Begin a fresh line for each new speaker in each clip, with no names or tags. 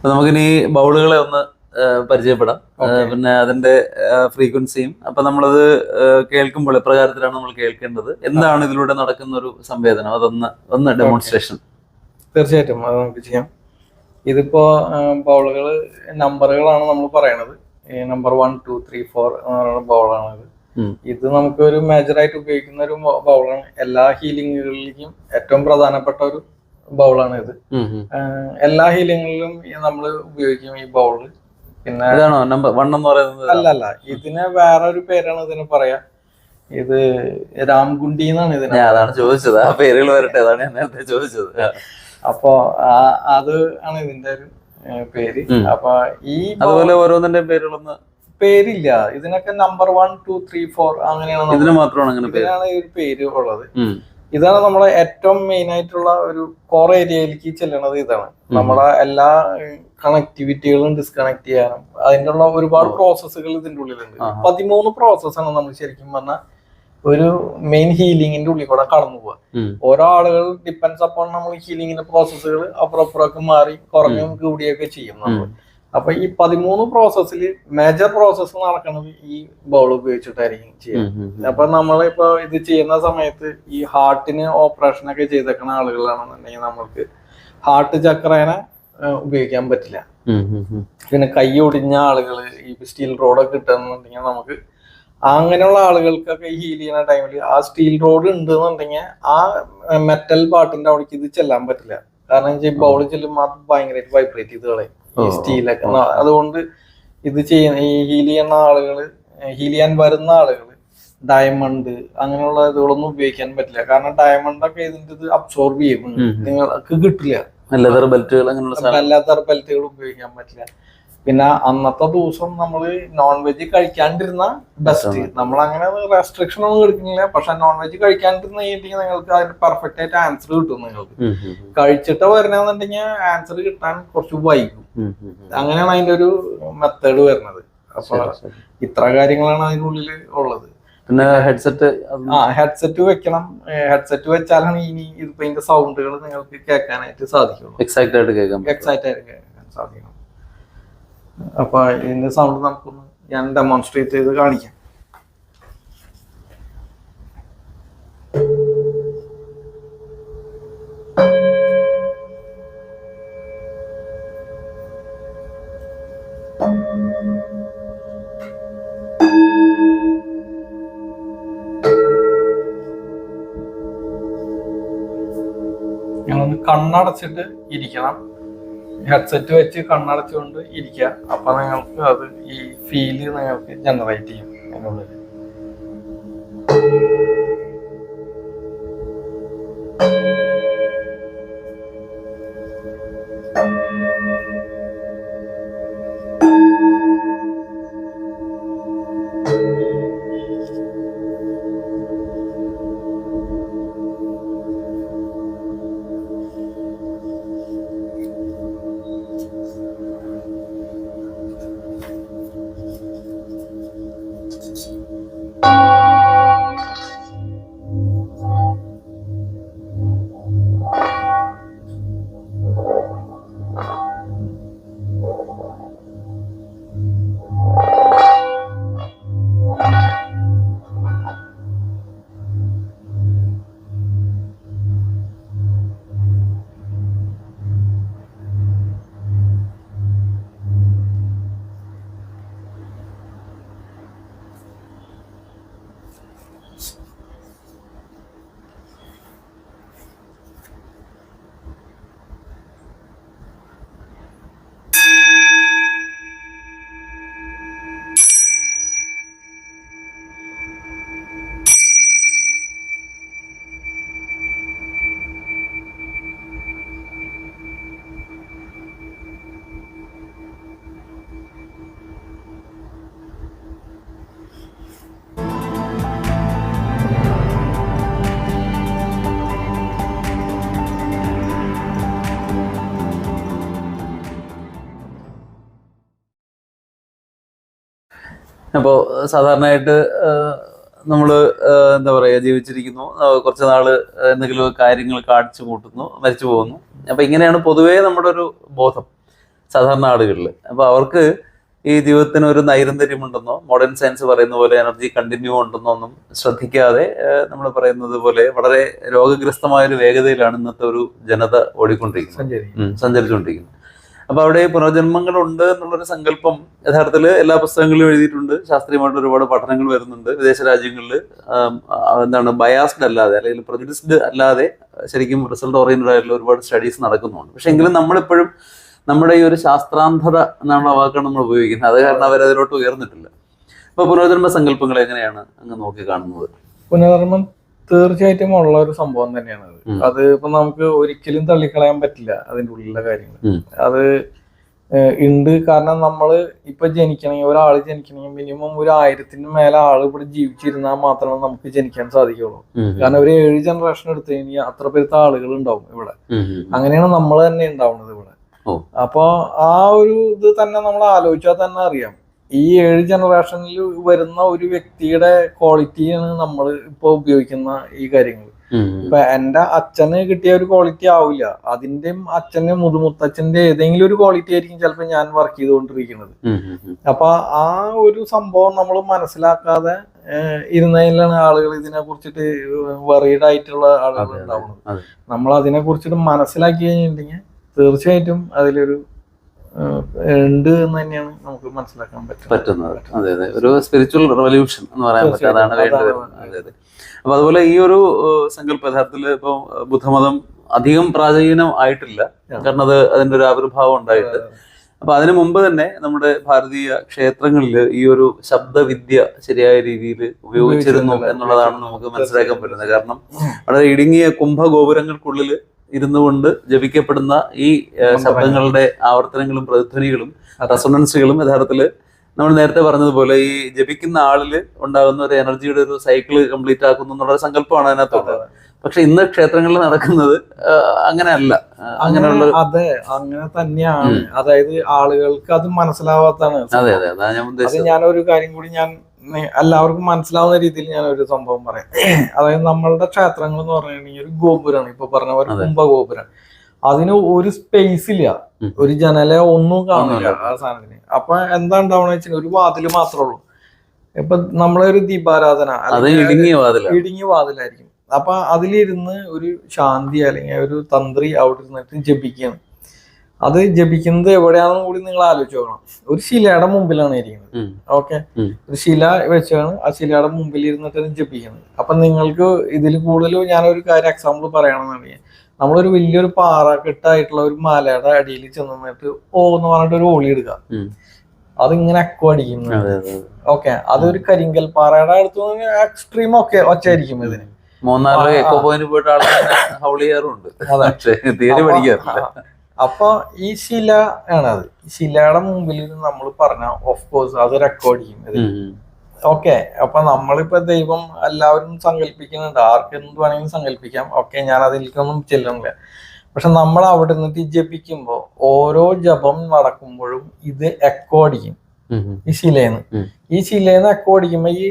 അപ്പൊ നമുക്കിനി ബൗളുകളെ ഒന്ന് പരിചയപ്പെടാം. പിന്നെ അതിന്റെ ഫ്രീക്വൻസിയും അപ്പൊ നമ്മളത് കേൾക്കുമ്പോൾ എപ്രകാരത്തിലാണ് നമ്മൾ കേൾക്കേണ്ടത്? എന്താണ് ഇതിലൂടെ നടക്കുന്ന ഒരു സംവേദനം? അതൊന്ന് ഒന്ന് ഡെമോൺസ്ട്രേഷൻ
തീർച്ചയായിട്ടും അത് നമുക്ക് ചെയ്യാം. ഇതിപ്പോ ബൗളുകൾ നമ്പറുകളാണ് നമ്മൾ പറയണത്. Number one two three four എന്ന് പറയുന്ന ബൗളാണ് ഇത്. ഇത് നമുക്ക് ഒരു മേജറായിട്ട് ഉപയോഗിക്കുന്ന ഒരു ബൗളാണ്. എല്ലാ ഹീലിങ്ങുകളിലേക്കും ഏറ്റവും പ്രധാനപ്പെട്ട ഒരു ബൗളാണ് ഇത്. എല്ലാ ഹീലിങ്ങിലും നമ്മൾ ഉപയോഗിക്കും ഈ ബൗൾ. പിന്നെ
നമ്പർ വൺ എന്ന് പറയുന്നത്
അല്ല അല്ല ഇതിന് ഒരു പേരാണ് ഇതിന് പറയാ. ഇത് രാംഗുണ്ടി എന്നാണ് ഇതിന്
അതാണ് ചോദിച്ചത്. ആ പേരുകൾ വരട്ടെ. അതാണ് ഞാൻ നേരത്തെ ചോദിച്ചത്.
അപ്പോ അത് ആണ് ഇതിന്റെ ഒരു പേര്. അപ്പൊ ഈ
അതുപോലെ ഓരോന്നിന്റെ പേരുകളൊന്ന്
പേരില്ല. ഇതിനൊക്കെ number one two three four അങ്ങനെയാണ്
ഇതിന് മാത്രമാണ് അങ്ങനെ
ഈ ഒരു പേര് ഉള്ളത്. ഇതാണ് നമ്മളെ ഏറ്റവും മെയിൻ ആയിട്ടുള്ള ഒരു കോർ ഏരിയയിലേക്ക് ചെല്ലണത് ഇതാണ്. നമ്മളെ എല്ലാ കണക്ടിവിറ്റികളും ഡിസ്കണക്ട് ചെയ്യാനും അതിന്റെ ഉള്ള ഒരുപാട് പ്രോസസ്സുകൾ ഇതിന്റെ ഉള്ളിലുണ്ട്. പതിമൂന്ന് പ്രോസസ്സാണ് നമ്മൾ ശരിക്കും പറഞ്ഞാൽ ഒരു മെയിൻ ഹീലിംഗിന്റെ ഉള്ളിൽ കൂടെ കടന്നു പോവുക. ഓരോ ആളുകൾ ഡിപ്പെൻസ് അപ്പോൾ നമ്മൾ ഹീലിംഗിന്റെ പ്രോസസ്സുകൾ അപ്പുറം അപ്പുറമൊക്കെ മാറി കുറഞ്ഞും കൂടിയൊക്കെ ചെയ്യും നമ്മൾ അപ്പൊ ഈ പതിമൂന്ന് പ്രോസസ്സിൽ മേജർ പ്രോസസ്സ് നടക്കുന്നത് ഈ ബോൾ ഉപയോഗിച്ചിട്ടായിരിക്കും ചെയ്യുക. അപ്പൊ നമ്മളിപ്പോ ഇത് ചെയ്യുന്ന സമയത്ത് ഈ ഹാർട്ടിന് ഓപ്പറേഷൻ ഒക്കെ ചെയ്തേക്കുന്ന ആളുകളാണെന്നുണ്ടെങ്കിൽ നമ്മൾക്ക് ഹാർട്ട് ചക്രേനെ ഉപയോഗിക്കാൻ പറ്റില്ല. പിന്നെ കൈ ഒടിഞ്ഞ ആളുകൾ ഈ സ്റ്റീൽ റോഡ് ഒക്കെ കിട്ടുന്നുണ്ടെങ്കിൽ നമുക്ക് അങ്ങനെയുള്ള ആളുകൾക്കൊക്കെ ഹീൽ ചെയ്യുന്ന ടൈമിൽ ആ സ്റ്റീൽ റോഡ് ഉണ്ട് എന്നുണ്ടെങ്കിൽ ആ മെറ്റൽ പാട്ടിന്റെ അവിടേക്ക് ഇത് ചെല്ലാൻ പറ്റില്ല കാരണം ബൗൾ ചെല്ലുമ്പോൾ അത് ഭയങ്കരമായിട്ട് വൈബ്രേറ്റ് ചെയ്ത് കളയും ഈ സ്റ്റീലൊക്കെ. അതുകൊണ്ട് ഇത് ചെയ്യുന്ന ഈ ഹീൽ ചെയ്യുന്ന ആളുകൾ ഹീൽ ചെയ്യാൻ വരുന്ന ആളുകൾ ഡയമണ്ട് അങ്ങനെയുള്ള ഇതുകളൊന്നും ഉപയോഗിക്കാൻ പറ്റില്ല. കാരണം ഡയമണ്ട് ഒക്കെ ഇതിന്റെ ഇത് അബ്സോർബ് ചെയ്യും. നിങ്ങൾക്ക് കിട്ടില്ല.
ലെതർ ബെൽറ്റുകൾ അങ്ങനെയുള്ള
ബെൽറ്റുകൾ ഉപയോഗിക്കാൻ പറ്റില്ല. പിന്നെ അന്നത്തെ ദിവസം നമ്മൾ നോൺ വെജ് കഴിക്കാണ്ടിരുന്ന ബെസ്റ്റ് നമ്മൾ അങ്ങനെ റെസ്ട്രിക്ഷൻ ഒന്നും എടുക്കുന്നില്ല. പക്ഷെ നോൺ വെജ് കഴിക്കാണ്ടിരുന്ന കഴിഞ്ഞിട്ടുണ്ടെങ്കിൽ നിങ്ങൾക്ക് അതിന് പെർഫെക്റ്റ് ആയിട്ട് ആൻസർ കിട്ടും നിങ്ങൾക്ക്. കഴിച്ചിട്ട് വരണമെന്നുണ്ടെങ്കിൽ ആൻസർ കിട്ടാൻ കുറച്ച് വൈകും. അങ്ങനെയാണ് അതിന്റെ ഒരു മെത്തേഡ് വരുന്നത്. അപ്പൊ. ഇത്ര കാര്യങ്ങളാണ് അതിനുള്ളിൽ ഉള്ളത്.
പിന്നെ ഹെഡ്സെറ്റ്
ആ ഹെഡ്സെറ്റ് വെക്കണം. ഹെഡ്സെറ്റ് വെച്ചാലാണ് ഇനി ഇതിപ്പോ ഇതിന്റെ സൗണ്ടുകൾ നിങ്ങൾക്ക് കേൾക്കാനായിട്ട് സാധിക്കുള്ളൂ.
എക്സാക്ട് ആയിട്ട് കേൾക്കാം
എക്സൈറ്റ് ആയിട്ട് കേൾക്കാൻ സാധിക്കണം അപ്പൊ ഇതിന്റെ സൗണ്ട് നമുക്കൊന്ന് ഞാൻ ഡെമോൺസ്ട്രേറ്റ് ചെയ്ത് കാണിക്കാം. ഞങ്ങളൊന്ന് കണ്ണടച്ചിട്ട് ഇരിക്കണം. ഹെഡ്സെറ്റ് വെച്ച് കണ്ണടച്ചുകൊണ്ട് ഇരിക്കുക. അപ്പൊ നിങ്ങൾക്ക് അത് ഈ ഫീൽ നിങ്ങൾക്ക് ജനറേറ്റ് ചെയ്യും അതിനുള്ളിൽ.
അപ്പോൾ സാധാരണയായിട്ട് നമ്മൾ എന്താ പറയുക ജീവിച്ചിരിക്കുന്നു. കുറച്ച് നാൾ എന്തെങ്കിലും കാര്യങ്ങൾ കാണിച്ചു കൂട്ടുന്നു മരിച്ചു പോകുന്നു. അപ്പൊ ഇങ്ങനെയാണ് പൊതുവേ നമ്മുടെ ഒരു ബോധം സാധാരണ ആളുകളിൽ അപ്പൊ അവർക്ക് ഈ ജീവിതത്തിന് ഒരു നൈരന്തര്യമുണ്ടെന്നോ മോഡേൺ സയൻസ് പറയുന്ന പോലെ എനർജി കണ്ടിന്യൂ ഉണ്ടെന്നോ ഒന്നും ശ്രദ്ധിക്കാതെ നമ്മൾ പറയുന്നത് പോലെ വളരെ രോഗഗ്രസ്തമായ ഒരു വേഗതയിലാണ് ഇന്നത്തെ ഒരു ജനത ഓടിക്കൊണ്ടിരിക്കുന്നത്.
സഞ്ചരി
സഞ്ചരിച്ചുകൊണ്ടിരിക്കുന്നത്. അപ്പൊ അവിടെ പുനർജന്മങ്ങളുണ്ട് എന്നുള്ളൊരു സങ്കല്പം യഥാർത്ഥത്തിൽ എല്ലാ പുസ്തകങ്ങളിലും എഴുതിയിട്ടുണ്ട്. ശാസ്ത്രീയമായിട്ട് ഒരുപാട് പഠനങ്ങൾ വരുന്നുണ്ട്. വിദേശ രാജ്യങ്ങളിൽ എന്താണ് ബയാസ്ഡ് അല്ലാതെ അല്ലെങ്കിൽ പ്രൊജുഡിസ്ഡ് അല്ലാതെ ശരിക്കും റിസൾട്ട് ഓറിയന്റഡ് ആയിട്ടുള്ള ഒരുപാട് സ്റ്റഡീസ് നടക്കുന്നുണ്ട്. പക്ഷെ എങ്കിലും നമ്മളിപ്പോഴും നമ്മുടെ ഈ ഒരു ശാസ്ത്രാന്ധത എന്നുള്ള വാക്കാണ് നമ്മൾ ഉപയോഗിക്കുന്നത്. അത് കാരണം അവരതിലോട്ട് ഉയർന്നിട്ടില്ല. അപ്പൊ പുനർജന്മ സങ്കല്പങ്ങൾ എങ്ങനെയാണ് അങ്ങ് നോക്കി കാണുന്നത്?
പുനർജന്മം തീർച്ചയായിട്ടും ഉള്ള ഒരു സംഭവം തന്നെയാണ് അത്. അത് ഇപ്പൊ നമുക്ക് ഒരിക്കലും തള്ളിക്കളയാൻ പറ്റില്ല അതിന്റെ ഉള്ളിലെ കാര്യങ്ങൾ അത് ഉണ്ട് കാരണം നമ്മൾ ഇപ്പൊ ജനിക്കണമെങ്കിൽ ഒരാൾ ജനിക്കണമെങ്കിൽ മിനിമം ഒരു ആയിരത്തിന് മേലെ ആൾ ഇവിടെ ജീവിച്ചിരുന്നാൽ മാത്രമേ നമുക്ക് ജനിക്കാൻ സാധിക്കുള്ളൂ. കാരണം ഒരു ഏഴ് ജനറേഷൻ എടുത്തു കഴിഞ്ഞാൽ അത്ര പേരത്തെ ആളുകൾ ഉണ്ടാവും ഇവിടെ. അങ്ങനെയാണ് നമ്മൾ തന്നെ ഉണ്ടാവുന്നത് ഇവിടെ. അപ്പൊ ആ ഒരു ഇത് തന്നെ നമ്മൾ ആലോചിച്ചാൽ തന്നെ അറിയാം. ഈ ഏഴ് ജനറേഷനിൽ വരുന്ന ഒരു വ്യക്തിയുടെ ക്വാളിറ്റിയാണ് നമ്മൾ ഇപ്പൊ ഉപയോഗിക്കുന്ന ഈ കാര്യങ്ങൾ. ഇപ്പൊ എന്റെ അച്ഛന് കിട്ടിയ ഒരു ക്വാളിറ്റി ആവില്ല. അതിന്റെയും അച്ഛന്റെ മുതുമുത്തച്ഛന്റെ ഏതെങ്കിലും ഒരു ക്വാളിറ്റി ആയിരിക്കും ചിലപ്പോൾ ഞാൻ വർക്ക് ചെയ്തുകൊണ്ടിരിക്കുന്നത്. അപ്പൊ ആ ഒരു സംഭവം നമ്മൾ മനസ്സിലാക്കാതെ ഇരുന്നതിലാണ് ആളുകൾ ഇതിനെ കുറിച്ചിട്ട് വറീഡ് ആയിട്ടുള്ള ആളുകൾ ഉണ്ടാവുന്നത്. നമ്മൾ അതിനെ കുറിച്ചിട്ട് മനസ്സിലാക്കി കഴിഞ്ഞിട്ടുണ്ടെങ്കിൽ തീർച്ചയായിട്ടും അതിലൊരു ഉണ്ട് എന്ന് തന്നെയാണ് നമുക്ക് മനസ്സിലാക്കാൻ
പറ്റുന്നത്. അതെ അതെ. ഒരു സ്പിരിച്വൽ റെവല്യൂഷൻ എന്ന് പറയാൻ പറ്റും. അതാണ് വേണ്ടത്. അതെ അതെ. അപ്പൊ അതുപോലെ ഈ ഒരു സങ്കല്പ സങ്കല്പം യഥാർത്ഥത്തിൽ ഇപ്പൊ ബുദ്ധമതം അധികം പ്രാചീനം ആയിട്ടില്ല. കാരണം അത് അതിന്റെ ഒരു ആവിർഭാവം ഉണ്ടായിട്ട്. അപ്പൊ അതിനു മുമ്പ് തന്നെ നമ്മുടെ ഭാരതീയ ക്ഷേത്രങ്ങളിൽ ഈ ഒരു ശബ്ദവിദ്യ ശരിയായ രീതിയിൽ ഉപയോഗിച്ചിരുന്നു എന്നുള്ളതാണ് നമുക്ക് മനസ്സിലാക്കാൻ പറ്റുന്നത്. കാരണം വളരെ ഇടുങ്ങിയ കുംഭഗോപുരങ്ങൾക്കുള്ളിൽ ഇരുന്നു കൊണ്ട് ജപിക്കപ്പെടുന്ന ഈ ശബ്ദങ്ങളുടെ ആവർത്തനങ്ങളും പ്രതിധ്വനികളും. റെസൊണൻസുകളും യഥാർത്ഥത്തിൽ നമ്മൾ നേരത്തെ പറഞ്ഞതുപോലെ ഈ ജപിക്കുന്ന ആളിൽ ഉണ്ടാകുന്ന ഒരു എനർജിയുടെ ഒരു സൈക്കിൾ കംപ്ലീറ്റ് ആക്കുന്നു എന്നുള്ള സങ്കല്പമാണ് അതിനകത്തുള്ളത്. പക്ഷെ ഇന്ന് ക്ഷേത്രങ്ങളിൽ നടക്കുന്നത് അങ്ങനെയല്ല. അങ്ങനെയുള്ള
അതെ അങ്ങനെ തന്നെയാണ്. അതായത് ആളുകൾക്ക് അത് മനസ്സിലാവാത്താണ്
അതെ അതെ അതാ ഞാൻ ഉദ്ദേശിച്ചത്.
ഞാനൊരു കാര്യം കൂടി ഞാൻ എല്ലാവർക്കും മനസ്സിലാവുന്ന രീതിയിൽ ഞാൻ ഒരു സംഭവം പറയാം. അതായത് നമ്മളുടെ ക്ഷേത്രങ്ങൾ എന്ന് പറഞ്ഞിട്ടുണ്ടെങ്കിൽ ഒരു ഗോപുരമാണ് ഇപ്പൊ പറഞ്ഞ പോലെ. കുംഭഗോപുരം അതിന് ഒരു സ്പേസ് ഇല്ല. ഒരു ജനല ഒന്നും കാണില്ല ആ സാധനത്തിന്. അപ്പൊ എന്താ ഉണ്ടാവണെന്ന് വെച്ചാൽ ഒരു വാതിൽ മാത്രമേ ഉള്ളൂ. ഇപ്പൊ നമ്മളെ ഒരു ദീപാരാധന
ഇടുങ്ങിയ
വാതിലായിരിക്കും. അപ്പൊ അതിലിരുന്ന് ഒരു ശാന്തി അല്ലെങ്കിൽ ഒരു തന്ത്രി അവിടെ ഇരുന്നിട്ട് ജപിക്കുകയാണ്. അത് ജപിക്കുന്നത് എവിടെയാണെന്ന് കൂടി നിങ്ങൾ ആലോചിച്ച് നോക്കണം. ഒരു ശിലയുടെ മുമ്പിലാണ് ഇരിക്കുന്നത്. ഓക്കെ? ഒരു ശില വെച്ചാണ് ആ ശിലയുടെ മുമ്പിൽ ഇരുന്നിട്ട് ജപിക്കുന്നത്. അപ്പൊ നിങ്ങൾക്ക് ഇതിൽ കൂടുതൽ ഞാനൊരു കാര്യം എക്സാമ്പിൾ പറയണമെന്നുണ്ടെങ്കിൽ നമ്മളൊരു വലിയൊരു പാറ കെട്ടായിട്ടുള്ള ഒരു മലയുടെ അടിയിൽ ചെന്ന് നിന്നിട്ട് ഓ എന്ന് പറഞ്ഞിട്ട് ഒരു ഓളി എടുക്കുക. അതിങ്ങനെ അക്കു അടിക്കും
അതെ അതെ
ഓക്കെ? അതൊരു കരിങ്കൽ പാറയുടെ അടുത്ത് എക്സ്ട്രീം ഒക്കെ ഒച്ചായിരിക്കും ഇതിന്. ആ.
എക്കോ പോയിന്റ് പോയിട്ട് ആൾ ഹൗൾ ചെയ്യാറുണ്ട്. തീരെ പഠിക്കാറില്ല
ആ. അപ്പൊ ഈ ശില ആണ് അത് ഈ ശിലയുടെ മുമ്പിൽ നമ്മൾ പറഞ്ഞ ഓഫ് കോഴ്സ് അത് റെക്കോർഡ് ചെയ്യും. ഓക്കെ അപ്പൊ നമ്മളിപ്പോ ദൈവം എല്ലാവരും സങ്കല്പിക്കുന്നുണ്ട്. ആർക്ക് എന്ത് വേണമെങ്കിലും സങ്കല്പിക്കാം. ഓക്കെ ഞാൻ അതിലേക്കൊന്നും ചെല്ലുന്നില്ല. പക്ഷെ നമ്മൾ അവിടെ നിന്ന് ജപിക്കുമ്പോ ഓരോ ജപം നടക്കുമ്പോഴും ഇത് എക്കോ അടിക്കും. ഈ ശിലേന്ന്. ഈ ശിലേന്ന് എക്കോ അടിക്കുമ്പോ ഈ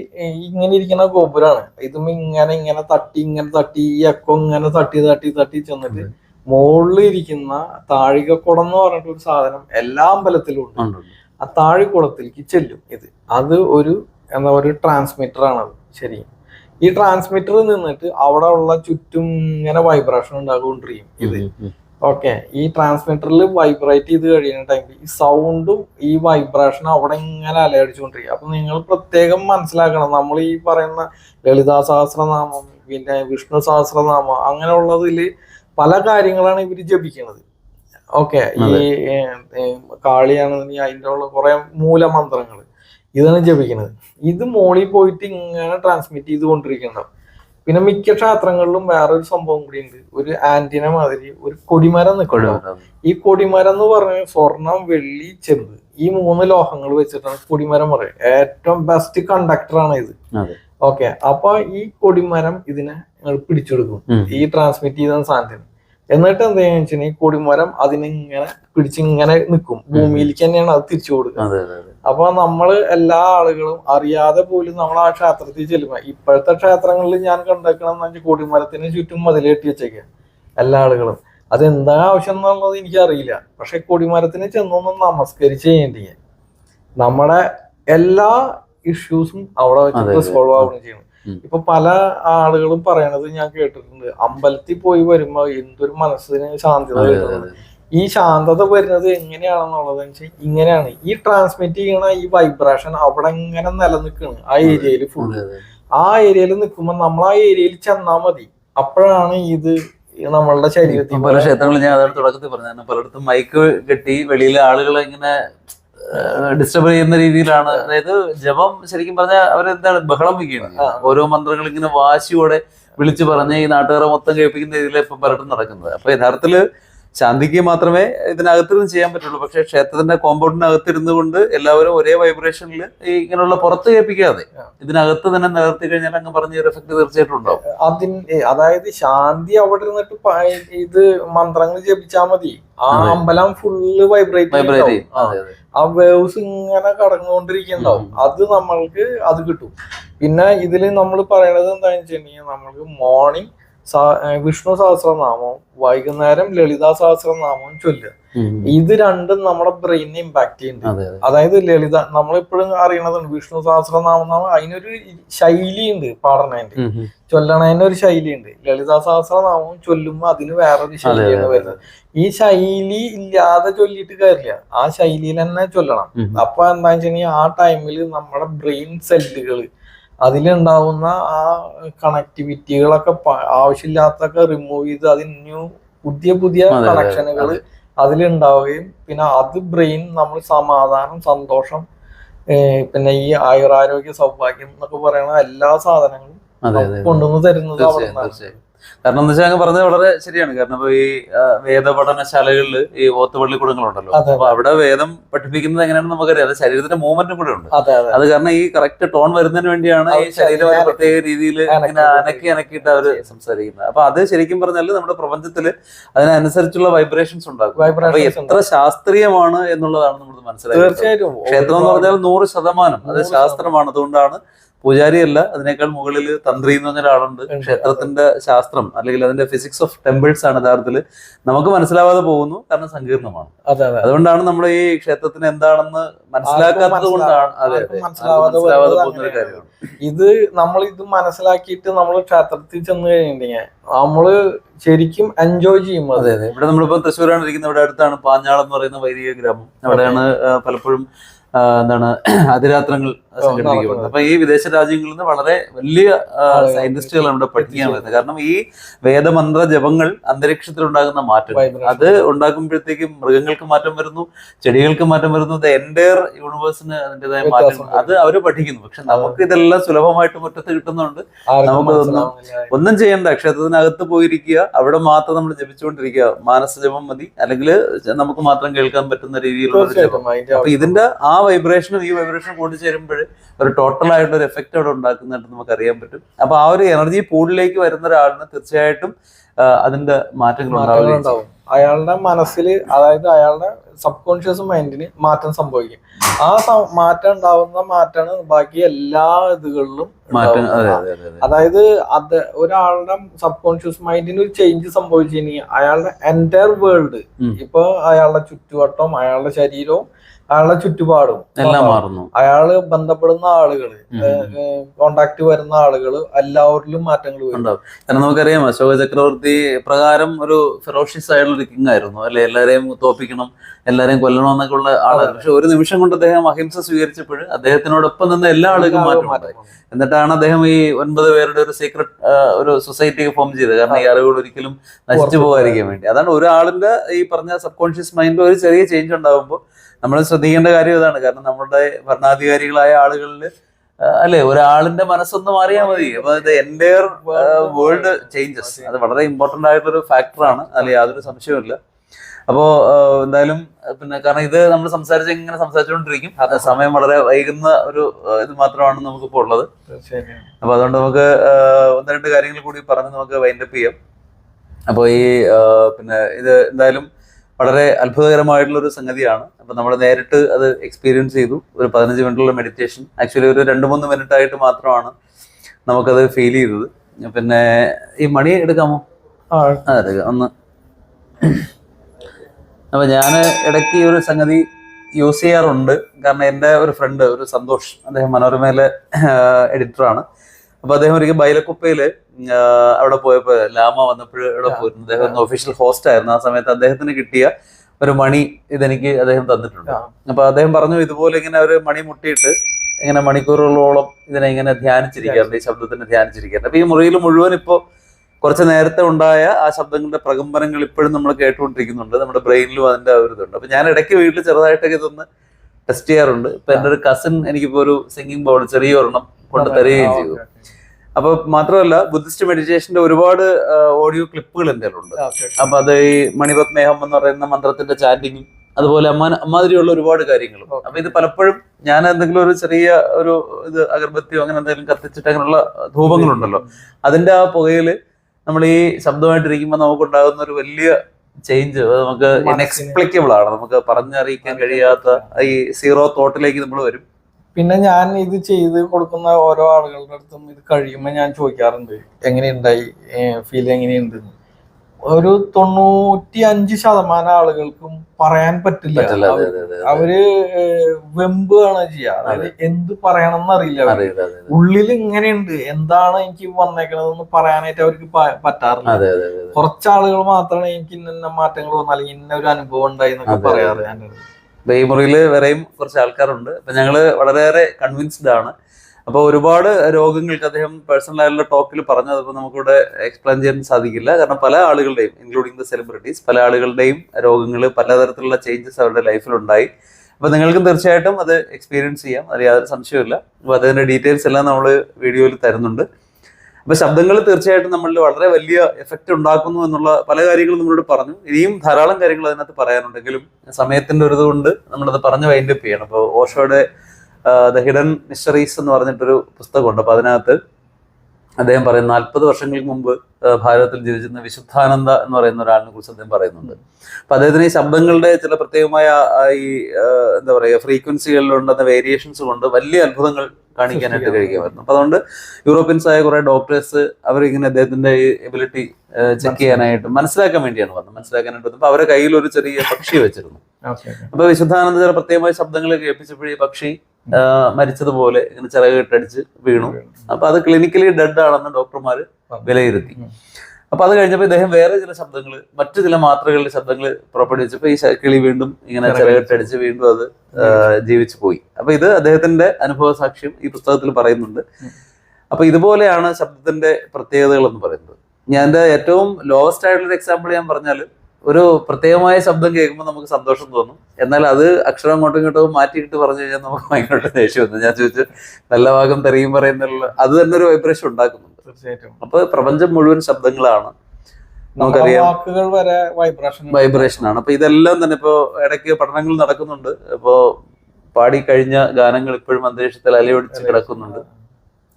ഇങ്ങനെ ഇരിക്കുന്ന ഗോപുരാണ്. ഇതും ഇങ്ങനെ ഇങ്ങനെ തട്ടി ഇങ്ങനെ തട്ടി ഈ എക്കോ ഇങ്ങനെ തട്ടി തട്ടി തട്ടി ചെന്നിട്ട് മുകളിൽ ഇരിക്കുന്ന താഴികക്കുടം എന്ന് പറഞ്ഞിട്ട് ഒരു സാധനം എല്ലാ അമ്പലത്തിലും ഉണ്ട്. ആ താഴികുളത്തിലേക്ക് ചെല്ലും ഇത്. അത് ഒരു എന്താ ഒരു ട്രാൻസ്മിറ്റർ ആണ് അത്. ശരി. ഈ ട്രാൻസ്മിറ്റർ നിന്നിട്ട് അവിടെ ഉള്ള ചുറ്റും ഇങ്ങനെ വൈബ്രേഷൻ ഉണ്ടാകൊണ്ടിരിക്കും ഇത്. ഓക്കെ ഈ ട്രാൻസ്മിറ്ററിൽ വൈബ്രേറ്റ് ചെയ്ത് കഴിയുന്ന ടൈമിൽ ഈ സൗണ്ടും ഈ വൈബ്രേഷനും അവിടെ ഇങ്ങനെ അലയടിച്ചുകൊണ്ടിരിക്കും. അപ്പൊ നിങ്ങൾ പ്രത്യേകം മനസ്സിലാക്കണം. നമ്മൾ ഈ പറയുന്ന ലളിതാ സഹസ്രനാമം പിന്നെ വിഷ്ണു സഹസ്രനാമം അങ്ങനെയുള്ളതിൽ പല കാര്യങ്ങളാണ് ഇവർ ജപിക്കുന്നത് ഓക്കെ ഈ കാളിയാണ് കാളിയാണെന്നുണ്ടെങ്കിൽ അതിന്റെ ഉള്ള കുറെ മൂലമന്ത്രങ്ങൾ ഇതാണ് ജപിക്കുന്നത് ഇത് മോളിൽ പോയിട്ട് ഇങ്ങനെ ട്രാൻസ്മിറ്റ് ചെയ്തുകൊണ്ടിരിക്കുന്നുണ്ടാവും പിന്നെ മിക്ക ക്ഷേത്രങ്ങളിലും വേറൊരു സംഭവം കൂടി ഉണ്ട്. ഒരു ആന്റിന മാതിരി ഒരു കൊടിമരം നിൽക്കണം ഈ കൊടിമരം എന്ന് പറഞ്ഞാൽ സ്വർണം വെള്ളി ചെമ്പ്. ഈ മൂന്ന് ലോഹങ്ങൾ വെച്ചിട്ടാണ് കൊടിമരം പറയുന്നത്. ഏറ്റവും ബെസ്റ്റ് കണ്ടക്ടറാണ് ഇത്. ഓക്കെ അപ്പൊ ഈ കൊടിമരം ഇതിനെ ഞങ്ങൾ പിടിച്ചെടുക്കും. ഈ ട്രാൻസ്മിറ്റ് ചെയ്ത സാധനത്തിന്. എന്നിട്ട് എന്താ വെച്ചാൽ ഈ കൊടിമരം അതിനിങ്ങനെ പിടിച്ചിങ്ങനെ നിൽക്കും ഭൂമിയിലേക്ക് തന്നെയാണ് അത് തിരിച്ചു
കൊടുക്കുന്നത്
അപ്പൊ നമ്മൾ എല്ലാ ആളുകളും അറിയാതെ പോലും നമ്മൾ ആ ക്ഷേത്രത്തിൽ ചെല്ലുമ്പോ ഇപ്പോഴത്തെ ക്ഷേത്രങ്ങളിൽ ഞാൻ കണ്ടേക്കണം എന്ന് വെച്ചാൽ കൊടിമരത്തിന് ചുറ്റും മതിൽ കെട്ടി വെച്ചേക്കുക എല്ലാ ആളുകളും. അതെന്താ ആവശ്യം എന്നുള്ളത് എനിക്കറിയില്ല. പക്ഷെ കൊടിമരത്തിന് ചെന്നൊന്ന് നമസ്കരിച്ച് ചെയ്യേണ്ടി നമ്മുടെ എല്ലാ ഇഷ്യൂസും അവിടെ
വെച്ചിട്ട്
സോൾവ് ആവുകയും ചെയ്യണം. ഇപ്പൊ പല ആളുകളും പറയണത് ഞാൻ കേട്ടിട്ടുണ്ട്. അമ്പലത്തിൽ പോയി വരുമ്പോ എന്തൊരു മനസ്സിന് ശാന്തത കിട്ടുന്നത് ഈ ശാന്തത വരുന്നത് എങ്ങനെയാണെന്നുള്ളത് വെച്ചാൽ ഇങ്ങനെയാണ്. ഈ ട്രാൻസ്മിറ്റ് ചെയ്യണ ഈ വൈബ്രേഷൻ അവിടെ ഇങ്ങനെ നിലനിൽക്കുകയാണ് ആ ഏരിയയിൽ ഫുൾ. ആ ഏരിയയിൽ നിൽക്കുമ്പോൾ നമ്മൾ ആ ഏരിയയിൽ ചെന്നാ മതി. അപ്പോഴാണ് ഇത് നമ്മളുടെ ശരീരത്തിൽ
പല ക്ഷേത്രങ്ങളിൽ ഞാൻ തുടക്കത്തിൽ പറഞ്ഞു പലയിടത്തും മൈക്ക് കെട്ടി വെളിയിലെ ആളുകൾ ഇങ്ങനെ ഡിസ്റ്റർബ് ചെയ്യുന്ന രീതിയിലാണ്. അതായത് ജപം ശരിക്കും പറഞ്ഞാൽ അവരെന്താണ് ബഹളം വയ്ക്കുകയാണ് ഓരോ മന്ത്രങ്ങൾ ഇങ്ങനെ വാശിയോടെ വിളിച്ചു പറഞ്ഞ് ഈ നാട്ടുകാരെ മൊത്തം കേൾപ്പിക്കുന്ന രീതിയിലാണ് ഇപ്പം പലയിടത്തും നടക്കുന്നത്. അപ്പൊ യഥാർത്ഥത്തിൽ ശാന്തിക്ക് മാത്രമേ ഇതിനകത്തിരുന്ന് ചെയ്യാൻ പറ്റുള്ളൂ. പക്ഷേ ക്ഷേത്രത്തിന്റെ കോമ്പൗണ്ടിനകത്തിരുന്നു കൊണ്ട് എല്ലാവരും ഒരേ വൈബ്രേഷനിൽ ഈ ഇങ്ങനെയുള്ള പുറത്ത് കേൾപ്പിക്കാതെ ഇതിനകത്ത് തന്നെ നിലർത്തി കഴിഞ്ഞാൽ അങ്ങ് പറഞ്ഞ ഒരു എഫക്ട് തീർച്ചയായിട്ടും ഉണ്ടാവും.
അതിന് അതായത് ശാന്തി അവിടെ ഇരുന്നിട്ട് ഇത് മന്ത്രങ്ങൾ ജപിച്ചാൽ മതി. ആ അമ്പലം ഫുള്ള് വൈബ്രേറ്റ്
വൈബ്രേറ്റ് ചെയ്യും.
ആ വേവ്സ് ഇങ്ങനെ കടന്നുകൊണ്ടിരിക്കുന്നുണ്ടാവും. അത് നമ്മൾക്ക് അത് കിട്ടും. പിന്നെ ഇതിൽ നമ്മൾ പറയണത് എന്താണെന്ന് വെച്ചിട്ടുണ്ടെങ്കിൽ നമ്മൾക്ക് മോർണിംഗ് വിഷ്ണു സഹസ്രനാമവും വൈകുന്നേരം ലളിതാ സഹസ്രനാമവും ചൊല്ലുക. ഇത് രണ്ടും നമ്മുടെ ബ്രെയിനിനെ ഇമ്പാക്ട് ചെയ്യുന്നുണ്ട്.
അതെ അതെ.
അതായത് ലളിത നമ്മളിപ്പോഴും അറിയണതുണ്ട് വിഷ്ണു സഹസ്രനാമം എന്ന് പറഞ്ഞാൽ അതിനൊരു ശൈലിയുണ്ട് പാടണതിന്റെ. ചൊല്ലണതിന് ഒരു ശൈലിയുണ്ട്. ലളിതാ സഹസ്രനാമം ചൊല്ലുമ്പോൾ അതിന് വേറൊരു ശൈലിയാണ് വരുന്നത്. ഈ ശൈലി ഇല്ലാതെ ചൊല്ലിയിട്ട് കാര്യമില്ല. ആ ശൈലിയിൽ തന്നെ ചൊല്ലണം. അപ്പൊ എന്താ വെച്ചാൽ ആ ടൈമിൽ നമ്മുടെ ബ്രെയിൻ സെല്ലുകൾ അതിലുണ്ടാവുന്ന ആ കണക്ടിവിറ്റികളൊക്കെ ആവശ്യമില്ലാത്തൊക്കെ റിമൂവ് ചെയ്ത് അതിന് പുതിയ പുതിയ കണക്ഷനുകൾ അതിലുണ്ടാവുകയും പിന്നെ അത് ബ്രെയിൻ നമ്മൾ സമാധാനം സന്തോഷം പിന്നെ ഈ ആയുരാരോഗ്യ സൗഭാഗ്യം എന്നൊക്കെ പറയുന്ന എല്ലാ സാധനങ്ങളും കൊണ്ടുവന്ന് തരുന്നത് അവിടെ
കാരണം എന്ന് വെച്ചാൽ അങ്ങ് പറഞ്ഞത് വളരെ ശരിയാണ്. കാരണം ഇപ്പൊ ഈ വേദ പഠനശാലകളിൽ ഈ ഓത്തുപള്ളിക്കൂടങ്ങളുണ്ടല്ലോ. അപ്പൊ അവിടെ വേദം പഠിപ്പിക്കുന്നത് എങ്ങനെയാണെന്ന് നമുക്കറിയാം. അത് ശരീരത്തിന്റെ മൂവ്മെന്റും കൂടെ ഉണ്ട്.
അതെ
കാരണം ഈ കറക്റ്റ് ടോൺ വരുന്നതിന് വേണ്ടിയാണ് ഈ ശരീരം ഒരു പ്രത്യേക രീതിയിൽ ഇങ്ങനെ
അനക്കി
അനക്കി അനക്കിയിട്ട് അവർ സംസാരിക്കുന്നത്. അപ്പൊ അത് ശരിക്കും പറഞ്ഞാൽ നമ്മുടെ പ്രപഞ്ചത്തിൽ അതിനനുസരിച്ചുള്ള വൈബ്രേഷൻസ് ഉണ്ടാകും അപ്പൊ എത്ര ശാസ്ത്രീയമാണ് എന്നുള്ളതാണ് നമ്മൾ മനസ്സിലാക്കുന്നത്
തീർച്ചയായിട്ടും.
ക്ഷേത്രം എന്ന് പറഞ്ഞാൽ നൂറ് ശതമാനം. അത് ശാസ്ത്രമാണ്. അതുകൊണ്ടാണ് പൂജാരിയല്ല അതിനേക്കാൾ മുകളിൽ തന്ത്രി എന്ന് പറഞ്ഞ ഒരാളുണ്ട്. ക്ഷേത്രത്തിന്റെ ശാസ്ത്രം അല്ലെങ്കിൽ അതിന്റെ ഫിസിക്സ് ഓഫ് ടെമ്പിൾസ് ആണ് യഥാർത്ഥത്തിൽ. നമുക്ക് മനസ്സിലാവാതെ പോകുന്നു കാരണം സങ്കീർണമാണ്.
അതെ അതെ.
അതുകൊണ്ടാണ് നമ്മൾ ഈ ക്ഷേത്രത്തിന് എന്താണെന്ന് മനസ്സിലാക്കാത്തത് കൊണ്ടാണ്.
മനസ്സിലാവാതെ
പോകുന്ന ഒരു. കാര്യമാണ്.
ഇത് നമ്മൾ ഇത് മനസ്സിലാക്കിയിട്ട് നമ്മൾ ക്ഷേത്രത്തിൽ ചെന്ന് കഴിഞ്ഞിട്ടുണ്ടെങ്കിൽ നമ്മൾ ശരിക്കും എൻജോയ് ചെയ്യും അത്.
അതെ അതെ. ഇവിടെ നമ്മളിപ്പോ തൃശ്ശൂരാണ് ഇരിക്കുന്നത്. ഇവിടെ അടുത്താണ് പാഞ്ഞാളം എന്ന് പറയുന്ന വൈദിക ഗ്രാമം. അവിടെയാണ് പലപ്പോഴും എന്താണ് അതിരാത്രങ്ങൾ സംഘടിപ്പിക്കപ്പെടുന്നത് അപ്പൊ ഈ വിദേശ രാജ്യങ്ങളിൽ നിന്ന് വളരെ വലിയ സയന്റിസ്റ്റുകൾ ഇവിടെ പഠിക്കാൻ വരുന്നത് കാരണം ഈ വേദമന്ത്ര ജപങ്ങൾ അന്തരീക്ഷത്തിൽ ഉണ്ടാകുന്ന മാറ്റം അത് ഉണ്ടാക്കുമ്പോഴത്തേക്കും മൃഗങ്ങൾക്ക് മാറ്റം വരുന്നു ചെടികൾക്ക് മാറ്റം വരുന്നു. എന്റെ യൂണിവേഴ്സിന് അതിന്റെതായ മാറ്റം. അത് അവർ പഠിക്കുന്നു. പക്ഷെ നമുക്ക് ഇതെല്ലാം സുലഭമായിട്ട് മുറ്റത്ത് കിട്ടുന്നുണ്ട്.
നമുക്കതൊന്നും
നമുക്ക് ഒന്നും ചെയ്യണ്ട. ക്ഷേത്രത്തിനകത്ത് പോയിരിക്കുക അവിടെ മാത്രം നമ്മൾ ജപിച്ചുകൊണ്ടിരിക്കുക. മാനസ ജപം മതി. അല്ലെങ്കിൽ നമുക്ക് മാത്രം കേൾക്കാൻ പറ്റുന്ന രീതിയിലുള്ള ജപം. അപ്പൊ ഇതിന്റെ ആ വൈബ്രേഷനും ഈ വൈബ്രേഷനും കൂടി ചേരുമ്പോൾ ഒരു ടോട്ടൽ ആയിട്ടുള്ള ഒരു എഫക്റ്റ് അവിടെ ഉണ്ടാക്കുന്നതായിട്ട് നമുക്ക് അറിയാൻ പറ്റും. അപ്പൊ ആ ഒരു എനർജി പൂളിലേക്ക് വരുന്ന ഒരാളിന് തീർച്ചയായിട്ടും അതിന്റെ മാറ്റങ്ങൾ.
ഉണ്ടാവും. അയാളുടെ മനസ്സിൽ അതായത് അയാളുടെ സബ് കോൺഷ്യസ് മൈൻഡിന് മാറ്റം സംഭവിക്കും. ആ മാറ്റം ഉണ്ടാവുന്ന മാറ്റാണ് ബാക്കി എല്ലാ ഇതുകളിലും അതായത് അത് ഒരാളുടെ സബ് കോൺഷ്യസ് മൈൻഡിന് ഒരു ചേഞ്ച് സംഭവിച്ചു കഴിഞ്ഞാൽ അയാളുടെ എന്റയർ വേൾഡ്. ഇപ്പൊ അയാളുടെ ചുറ്റുവട്ടവും അയാളുടെ ശരീരവും അയാളുടെ ചുറ്റുപാടും
എല്ലാം മാറുന്നു.
അയാൾ ബന്ധപ്പെടുന്ന
ആളുകൾ
കോണ്ടാക്ട് വരുന്ന ആളുകൾ എല്ലാവരിലും മാറ്റങ്ങൾ
ഉണ്ടാവും. കാരണം നമുക്കറിയാം അശോക ചക്രവർത്തി പ്രകാരം ഒരു ഫെറോഷ്യസ് ആയിട്ടുള്ള ഒരു കിങ് ആയിരുന്നു. അല്ലെ? എല്ലാരെയും തോപ്പിക്കണം എല്ലാരെയും കൊല്ലണം എന്നൊക്കെ ഉള്ള ആളായിരുന്നു. പക്ഷെ ഒരു നിമിഷം കൊണ്ട് അദ്ദേഹം അഹിംസ സ്വീകരിച്ചപ്പോൾ അദ്ദേഹത്തിനോടൊപ്പം നിന്ന് എല്ലാ ആളുകളും മാറ്റം ഉണ്ടായി എന്നിട്ടാണ് അദ്ദേഹം ഈ ഒൻപത് പേരുടെ ഒരു സീക്രട്ട് ഒരു സൊസൈറ്റി ഫോം ചെയ്തത്. കാരണം ഈ അറിവുകൾ ഒരിക്കലും നശിച്ചു പോകാതിരിക്കാൻ വേണ്ടി. അതാണ് ഒരാളിന്റെ ഈ പറഞ്ഞ സബ് കോൺഷ്യസ് മൈൻഡിൽ ഒരു ചെറിയ ചേഞ്ച് ഉണ്ടാകുമ്പോൾ നമ്മൾ ശ്രദ്ധിക്കേണ്ട കാര്യം ഇതാണ്. കാരണം നമ്മുടെ ഭരണാധികാരികളായ ആളുകളിൽ അല്ലെ? ഒരാളിന്റെ മനസ്സൊന്ന് മാറിയാൽ മതി. അപ്പൊ ഇത് എന്റെ വേൾഡ് ചേഞ്ചസ് അത് വളരെ ഇമ്പോർട്ടന്റ് ആയിട്ടൊരു ഫാക്ടറാണ് അതിൽ യാതൊരു സംശയമില്ല അപ്പോ എന്തായാലും പിന്നെ കാരണം ഇത് നമ്മൾ സംസാരിച്ച ഇങ്ങനെ സംസാരിച്ചുകൊണ്ടിരിക്കും സമയം വളരെ വൈകുന്ന ഒരു ഇത് മാത്രമാണ് നമുക്കിപ്പോൾ ഉള്ളത്. അപ്പൊ അതുകൊണ്ട് നമുക്ക് ഒന്ന് രണ്ട് കാര്യങ്ങൾ കൂടി പറഞ്ഞ് നമുക്ക് വൈൻഡപ്പ് ചെയ്യാം. അപ്പോൾ ഈ പിന്നെ ഇത് എന്തായാലും വളരെ അത്ഭുതകരമായിട്ടുള്ള ഒരു സംഗതിയാണ്. അപ്പൊ നമ്മൾ നേരിട്ട് അത് എക്സ്പീരിയൻസ് ചെയ്തു. ഒരു പതിനഞ്ച് മിനിറ്റുള്ള മെഡിറ്റേഷൻ ആക്ച്വലി ഒരു രണ്ട് മൂന്ന് മിനിറ്റ് ആയിട്ട് മാത്രമാണ് നമുക്കത് ഫീൽ ചെയ്തത്. പിന്നെ ഈ മണി എടുക്കാമോ? ഒന്ന്. അപ്പൊ ഞാൻ ഇടയ്ക്ക് ഈ ഒരു സംഗതി യൂസ് ചെയ്യാറുണ്ട്. കാരണം എന്റെ ഒരു ഫ്രണ്ട് ഒരു സന്തോഷ് അദ്ദേഹം മനോരമയിലെ എഡിറ്ററാണ് അപ്പൊ അദ്ദേഹം ഒരിക്കൽ ബൈലക്കുപ്പയിൽ അവിടെ പോയപ്പോ ലാമ വന്നപ്പോൾ ഇവിടെ പോയിരുന്നു. അദ്ദേഹം ഒന്ന് ഒഫീഷ്യൽ ഹോസ്റ്റ് ആയിരുന്നു. ആ സമയത്ത് അദ്ദേഹത്തിന് കിട്ടിയ ഒരു മണി ഇതെനിക്ക് അദ്ദേഹം തന്നിട്ടുണ്ട്. അപ്പൊ അദ്ദേഹം പറഞ്ഞു ഇതുപോലെ ഇങ്ങനെ ഒരു മണി മുട്ടിയിട്ട് ഇങ്ങനെ മണിക്കൂറുകളോളം ഇതിനെ ഇങ്ങനെ ധ്യാനിച്ചിരിക്കാറുണ്ട് ഈ ശബ്ദത്തിന് ധ്യാനിച്ചിരിക്കാറുണ്ട് അപ്പൊ ഈ മുറിയിൽ മുഴുവൻ ഇപ്പോ കുറച്ച് നേരത്തെ ഉണ്ടായ ആ ശബ്ദങ്ങളുടെ പ്രകമ്പനങ്ങൾ ഇപ്പോഴും നമ്മൾ കേട്ടുകൊണ്ടിരിക്കുന്നുണ്ട്. നമ്മുടെ ബ്രെയിനിലും അതിന്റെ ഒരു ഇതുണ്ട്. അപ്പൊ ഞാൻ ഇടയ്ക്ക് വീട്ടിൽ ചെറുതായിട്ടൊക്കെ ഇതൊന്ന് ടെസ്റ്റ് ചെയ്യാറുണ്ട്. ഇപ്പൊ എന്റെ ഒരു കസിൻ എനിക്കിപ്പോ ഒരു സിംഗിങ് ബോൾ ചെറിയ ഒരെണ്ണം കൊണ്ട് തരികയും ചെയ്തു. അപ്പൊ മാത്രമല്ല ബുദ്ധിസ്റ്റ് മെഡിറ്റേഷന്റെ ഒരുപാട് ഓഡിയോ ക്ലിപ്പുകൾ എന്റെ ഉണ്ട് അപ്പൊ അത് ഈ മണിപത്മേഹം എന്ന് പറയുന്ന മന്ത്രത്തിന്റെ ചാറ്റിങ്ങും അതുപോലെ അമ്മ അമ്മാതിരിയുള്ള ഒരുപാട് കാര്യങ്ങളും. അപ്പൊ ഇത് പലപ്പോഴും ഞാൻ എന്തെങ്കിലും ഒരു ചെറിയ ഒരു ഇത് അഗർബത്തിയോ അങ്ങനെ എന്തെങ്കിലും കത്തിച്ചിട്ട് അങ്ങനെയുള്ള ധൂപങ്ങളുണ്ടല്ലോ. അതിന്റെ ആ പുകയിൽ നമ്മൾ ഈ ശബ്ദമായിട്ടിരിക്കുമ്പോൾ നമുക്കുണ്ടാകുന്ന ഒരു വലിയ ചേഞ്ച് നമുക്ക് ഇൻഎക്സ്പ്ലിക്കബിൾ ആണ്. നമുക്ക് പറഞ്ഞറിയിക്കാൻ കഴിയാത്ത ഈ സീറോ തോട്ടിലേക്ക് നമ്മൾ വരും.
പിന്നെ ഞാൻ ഇത് ചെയ്ത് കൊടുക്കുന്ന ഓരോ ആളുകളുടെ അടുത്തും ഇത് കഴിയുമ്പോൾ ഞാൻ ചോദിക്കാറുണ്ട് എങ്ങനെയുണ്ടായി ഫീൽ എങ്ങനെയുണ്ട്? ഒരു തൊണ്ണൂറ്റി അഞ്ച് ശതമാനം ആളുകൾക്കും പറയാൻ പറ്റില്ല. അവർ വെമ്പ് ആണ് ചെയ്യുക. അതായത് എന്ത് പറയണമെന്ന് അറിയില്ല ഉള്ളിൽ ഇങ്ങനെയുണ്ട്. എന്താണ് എനിക്ക് വന്നേക്കണതെന്ന് പറയാനായിട്ട് അവർക്ക് പറ്റാറില്ല. കുറച്ചാളുകൾ മാത്രമാണ് എനിക്ക് ഇന്ന മാറ്റങ്ങൾ വന്നു അല്ലെങ്കിൽ ഇന്ന ഒരു അനുഭവം ഉണ്ടായി എന്നൊക്കെ പറയാറ് ഞാൻ.
അപ്പൊ ഈ മുറിയിൽ വേറെയും കുറച്ച് ആൾക്കാരുണ്ട്. അപ്പൊ ഞങ്ങൾ വളരെയേറെ കൺവിൻസ്ഡ് ആണ്. അപ്പോൾ ഒരുപാട് രോഗങ്ങൾക്ക് അദ്ദേഹം പേഴ്സണൽ ആയിട്ടുള്ള ടോക്കിൽ പറഞ്ഞത് അതിപ്പോൾ നമുക്കിവിടെ എക്സ്പ്ലെയിൻ ചെയ്യാൻ സാധിക്കില്ല. കാരണം പല ആളുകളുടെയും ഇൻക്ലൂഡിങ് ദ സെലിബ്രിറ്റീസ് പല ആളുകളുടെയും രോഗങ്ങൾ പലതരത്തിലുള്ള ചേഞ്ചസ് അവരുടെ ലൈഫിൽ ഉണ്ടായി. അപ്പോൾ നിങ്ങൾക്കും തീർച്ചയായിട്ടും അത് എക്സ്പീരിയൻസ് ചെയ്യാം. അതിൽ യാതൊരു സംശയമില്ല അപ്പോൾ അതിന്റെ ഡീറ്റെയിൽസ് എല്ലാം നമ്മൾ വീഡിയോയിൽ തരുന്നുണ്ട്. അപ്പൊ ശബ്ദങ്ങൾ തീർച്ചയായിട്ടും നമ്മളിൽ വളരെ വലിയ എഫക്റ്റ് ഉണ്ടാക്കുന്നു എന്നുള്ള പല കാര്യങ്ങളും നമ്മളോട് പറഞ്ഞു. ഇനിയും ധാരാളം കാര്യങ്ങൾ അതിനകത്ത് പറയാനുണ്ടെങ്കിലും സമയത്തിന്റെ ഒരു ഇതുകൊണ്ട് നമ്മളത് പറഞ്ഞ് വൈൻഡ് അപ്പ് ചെയ്യണം. അപ്പോൾ ഓഷോയുടെ ദ ഹിഡൻ മിസ്റ്ററീസ് എന്ന് പറഞ്ഞിട്ടൊരു പുസ്തകമുണ്ട്. അപ്പൊ അതിനകത്ത് അദ്ദേഹം പറയുന്ന നാൽപ്പത് വർഷങ്ങൾക്ക് മുമ്പ് ഭാരതത്തിൽ ജീവിച്ചിരുന്ന വിശുദ്ധാനന്ദ എന്ന് പറയുന്ന ഒരാളിനെ കുറിച്ച് അദ്ദേഹം പറയുന്നുണ്ട്. അപ്പൊ അദ്ദേഹത്തിന് ഈ ശബ്ദങ്ങളുടെ ചില പ്രത്യേകമായ ഈ എന്താ പറയുക ഫ്രീക്വൻസികളിലുണ്ടെന്ന വേരിയേഷൻസ് കൊണ്ട് വലിയ അത്ഭുതങ്ങൾ കാണിക്കാനായിട്ട് കഴിക്കുമായിരുന്നു അപ്പൊ അതുകൊണ്ട് യൂറോപ്യൻസ് ആയ കുറെ ഡോക്ടേഴ്സ് അവരിങ്ങനെ അദ്ദേഹത്തിന്റെ എബിലിറ്റി ചെക്ക് ചെയ്യാനായിട്ട് മനസ്സിലാക്കാൻ വേണ്ടിയാണ് വന്നത്. മനസ്സിലാക്കാനായിട്ട് വന്നത്. അപ്പൊ അവരെ കയ്യിൽ ഒരു ചെറിയ പക്ഷി വെച്ചിരുന്നു. അപ്പൊ വിശുദ്ധാനന്ദ ചില പ്രത്യേകമായ ശബ്ദങ്ങൾ കേൾപ്പിച്ചപ്പോഴേ പക്ഷി മരിച്ചതുപോലെ ഇങ്ങനെ ചിറകിട്ടടിച്ച് വീണു. അപ്പൊ അത് ക്ലിനിക്കലി ഡെഡ് ആണെന്ന് ഡോക്ടർമാർ വിലയിരുത്തി. അപ്പൊ അത് കഴിഞ്ഞപ്പോൾ ഇദ്ദേഹം വേറെ ചില ശബ്ദങ്ങൾ മറ്റു ചില മാത്രകളുടെ ശബ്ദങ്ങൾ പുറപ്പെടുവിച്ചപ്പോൾ ഈ ശ- കിളി വീണ്ടും ഇങ്ങനെ ചിറകട്ടടിച്ച് വീണ്ടും അത് ജീവിച്ചു പോയി. അപ്പൊ ഇത് അദ്ദേഹത്തിന്റെ അനുഭവ സാക്ഷ്യം ഈ പുസ്തകത്തിൽ പറയുന്നുണ്ട്. അപ്പൊ ഇതുപോലെയാണ് ശബ്ദത്തിന്റെ പ്രത്യേകതകൾ എന്ന് പറയുന്നത്. ഞാൻ എന്റെ ഏറ്റവും ലോവസ്റ്റ് ആയിട്ടുള്ള എക്സാമ്പിൾ ഞാൻ പറഞ്ഞാൽ ഒരു പ്രത്യേകമായ ശബ്ദം കേൾക്കുമ്പോൾ നമുക്ക് സന്തോഷം തോന്നും. എന്നാൽ അത് അക്ഷരം അങ്ങോട്ടും ഇങ്ങോട്ടും മാറ്റിയിട്ട് പറഞ്ഞു കഴിഞ്ഞാൽ നമുക്ക് ഭയങ്കരമായിട്ട് ദേഷ്യം വന്നു ഞാൻ ചോദിച്ചു നല്ല ഭാഗം തെറിയും പറയുന്നുള്ള അത് തന്നെ ഒരു വൈബ്രേഷൻ ഉണ്ടാക്കുന്നുണ്ട്.
തീർച്ചയായിട്ടും.
അപ്പൊ പ്രപഞ്ചം മുഴുവൻ ശബ്ദങ്ങളാണ്. നമുക്കറിയാം
വാക്കുകൾ വരെ വൈബ്രേഷൻ
വൈബ്രേഷൻ ആണ്. അപ്പൊ ഇതെല്ലാം തന്നെ ഇപ്പോ ഇടയ്ക്ക് പഠനങ്ങൾ നടക്കുന്നുണ്ട്. ഇപ്പോ പാടി കഴിഞ്ഞ ഗാനങ്ങൾ ഇപ്പോഴും അന്തരീക്ഷത്തിൽ അലയൊടിച്ച് കിടക്കുന്നുണ്ട്.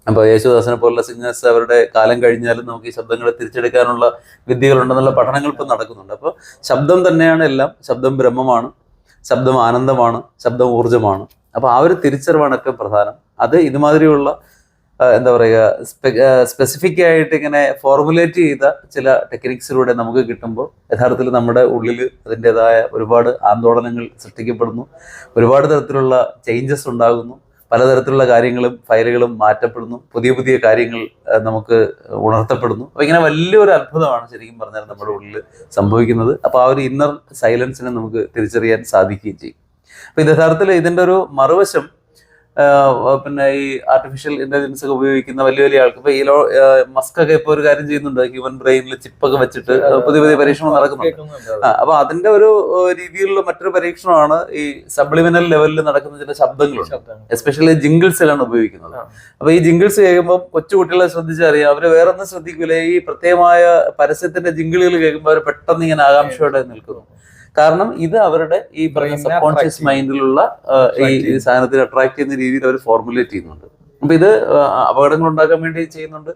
അപ്പൊ യേശുദാസിനെ പോലുള്ള സിംഗേഴ്സ് അവരുടെ കാലം കഴിഞ്ഞാലും നമുക്ക് ഈ ശബ്ദങ്ങളെ തിരിച്ചെടുക്കാനുള്ള വിദ്യകളുണ്ടെന്നുള്ള പഠനങ്ങൾ ഇപ്പം നടക്കുന്നുണ്ട്. അപ്പോൾ ശബ്ദം തന്നെയാണ് എല്ലാം. ശബ്ദം ബ്രഹ്മമാണ്. ശബ്ദം ആനന്ദമാണ്. ശബ്ദം ഊർജമാണ്. അപ്പോൾ ആ ഒരു തിരിച്ചറിവാണ് ഏറ്റവും പ്രധാനം. അത് ഇതുമാതിരിയുള്ള എന്താ പറയുക സ്പെസിഫിക് ആയിട്ട് ഇങ്ങനെ ഫോർമുലേറ്റ് ചെയ്ത ചില ടെക്നിക്സിലൂടെ നമുക്ക് കിട്ടുമ്പോൾ യഥാർത്ഥത്തിൽ നമ്മുടെ ഉള്ളിൽ അതിന്റെതായ ഒരുപാട് ആന്തോളനങ്ങൾ സൃഷ്ടിക്കപ്പെടുന്നു. ഒരുപാട് തരത്തിലുള്ള ചേഞ്ചസ് ഉണ്ടാകുന്നു. പലതരത്തിലുള്ള കാര്യങ്ങളും ഫയലുകളും മാറ്റപ്പെടുന്നു. പുതിയ പുതിയ കാര്യങ്ങൾ നമുക്ക് ഉണർത്തപ്പെടുന്നു. അപ്പൊ ഇങ്ങനെ വലിയൊരു അത്ഭുതമാണ് ശരിക്കും പറഞ്ഞാൽ നമ്മുടെ ഉള്ളിൽ സംഭവിക്കുന്നത്. അപ്പൊ ആ ഒരു ഇന്നർ സൈലൻസിനെ നമുക്ക് തിരിച്ചറിയാൻ സാധിക്കുകയും ചെയ്യും. അപ്പൊ യഥാർത്ഥത്തിൽ ഇതിന്റെ ഒരു മറുവശം പിന്നെ ഈ ആർട്ടിഫിഷ്യൽ ഇന്റലിജൻസ് ഒക്കെ ഉപയോഗിക്കുന്ന വലിയ വലിയ ആൾക്ക്. ഇപ്പൊ ഈലോ മസ്ക് ഒക്കെ ഇപ്പൊ ഒരു കാര്യം ചെയ്യുന്നുണ്ട്. ഹ്യൂമൻ ബ്രെയിനിൽ ചിപ്പൊക്കെ വെച്ചിട്ട് പുതിയ പുതിയ പരീക്ഷണം നടക്കുന്നുണ്ട്. അപ്പൊ അതിന്റെ ഒരു രീതിയിലുള്ള മറ്റൊരു പരീക്ഷണമാണ് ഈ സബ്ലിമിനൽ ലെവലിൽ നടക്കുന്ന ചില ശബ്ദങ്ങളുണ്ട് എസ്പെഷ്യലി ജിംഗിൾസിലാണ് ഉപയോഗിക്കുന്നത്. അപ്പൊ ഈ ജിംഗിൾസ് കേൾക്കുമ്പോൾ കൊച്ചുകുട്ടികളെ ശ്രദ്ധിച്ചറിയാം. അവർ വേറൊന്നും ശ്രദ്ധിക്കില്ല ഈ പ്രത്യേകമായ പരസ്യത്തിന്റെ ജിംഗിളുകൾ കേൾക്കുമ്പോൾ അവർ പെട്ടെന്ന് ഇങ്ങനെ ആകാംക്ഷയോടെ നിൽക്കുന്നു. കാരണം ഇത് അവരുടെ ഈ സബ് കോൺഷ്യസ് മൈൻഡിലുള്ള ഈ സാധനത്തിൽ അട്രാക്ട് ചെയ്യുന്ന രീതിയിൽ അവർ ഫോർമുലേറ്റ് ചെയ്യുന്നുണ്ട്. അപ്പൊ ഇത് അപകടങ്ങൾ ഉണ്ടാക്കാൻ വേണ്ടി ചെയ്യുന്നുണ്ട്.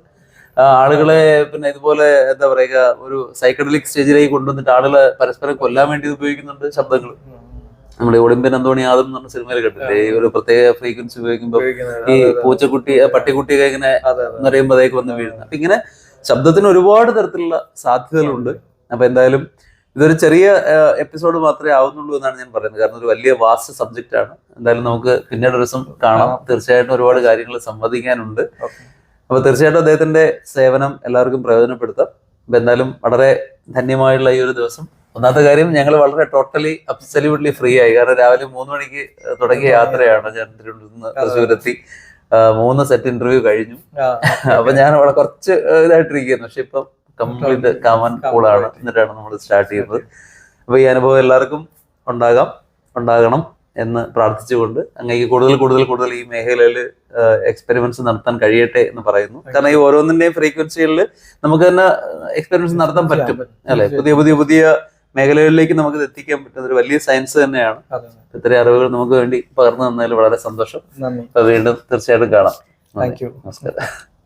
ആളുകളെ പിന്നെ ഇതുപോലെ എന്താ പറയുക ഒരു സൈക്കഡലിക് സ്റ്റേജിലേക്ക് കൊണ്ടുവന്നിട്ട് ആളുകളെ പരസ്പരം കൊല്ലാൻ വേണ്ടി ഉപയോഗിക്കുന്നുണ്ട് ശബ്ദങ്ങൾ. നമ്മുടെ ഒളിമ്പ്യൻ അന്തോണി ആദം എന്ന് പറഞ്ഞ സിനിമയിൽ കണ്ടില്ലേ ഈ ഒരു പ്രത്യേക ഫ്രീക്വൻസി ഉപയോഗിക്കുമ്പോൾ ഈ പൂച്ചക്കുട്ടി പട്ടിക്കുട്ടിയൊക്കെ ഇങ്ങനെ എന്ന് പറയുമ്പോഴേക്ക് വന്ന് വീഴുന്നത്. അപ്പൊ ഇങ്ങനെ ശബ്ദത്തിന് ഒരുപാട് തരത്തിലുള്ള സാധ്യതകളുണ്ട്. അപ്പൊ എന്തായാലും ഇതൊരു ചെറിയ എപ്പിസോഡ് മാത്രമേ ആവുന്നുള്ളൂ എന്നാണ് ഞാൻ പറയുന്നത്. കാരണം ഒരു വലിയ വാസ്റ്റ് സബ്ജക്റ്റ് ആണ്. എന്തായാലും നമുക്ക് പിന്നീട് ഒരു ദിവസം കാണാം. തീർച്ചയായിട്ടും ഒരുപാട് കാര്യങ്ങൾ സംവദിക്കാനുണ്ട്. അപ്പൊ തീർച്ചയായിട്ടും അദ്ദേഹത്തിന്റെ സേവനം എല്ലാവർക്കും പ്രയോജനപ്പെടുത്താം. അപ്പൊ എന്തായാലും വളരെ ധന്യമായുള്ള ഈ ഒരു ദിവസം. ഒന്നാമത്തെ കാര്യം ഞങ്ങൾ വളരെ ടോട്ടലി അബ്സല്യൂട്ട്ലി ഫ്രീ ആയി. കാരണം രാവിലെ മൂന്ന് മണിക്ക് തുടങ്ങിയ യാത്രയാണ് ഞാൻ തിരുവനന്തപുരത്ത് തൃശ്ശൂരെത്തി. മൂന്ന് സെറ്റ് ഇന്റർവ്യൂ കഴിഞ്ഞു. അപ്പൊ ഞാൻ അവിടെ കുറച്ച് ഇതായിട്ടിരിക്കുന്നു പക്ഷെ ഇപ്പം കംപ്ലീറ്റ് കാമൻ കൂളാണ് എന്നിട്ടാണ് നമ്മൾ സ്റ്റാർട്ട് ചെയ്യുന്നത്. അപ്പൊ ഈ അനുഭവം എല്ലാവർക്കും ഉണ്ടാകാം. ഉണ്ടാകണം എന്ന് പ്രാർത്ഥിച്ചുകൊണ്ട് അങ്ങേക്ക് കൂടുതൽ കൂടുതൽ കൂടുതൽ ഈ മേഖലയിൽ എക്സ്പെരിമെന്റ്സ് നടത്താൻ കഴിയട്ടെ എന്ന് പറയുന്നു. കാരണം ഈ ഓരോന്നിന്റെയും ഫ്രീക്വൻസികളിൽ നമുക്ക് തന്നെ എക്സ്പെരിമെന്റ്സ് നടത്താൻ പറ്റും. അല്ലെ? പുതിയ പുതിയ പുതിയ മേഖലകളിലേക്ക് നമുക്ക് എത്തിക്കാൻ പറ്റുന്ന ഒരു വലിയ സയൻസ് തന്നെയാണ്. ഇത്രയും അറിവുകൾ നമുക്ക് വേണ്ടി പകർന്നു തന്നതിൽ വളരെ സന്തോഷം. വീണ്ടും തീർച്ചയായിട്ടും കാണാം.
താങ്ക് യു
നമസ്കാരം.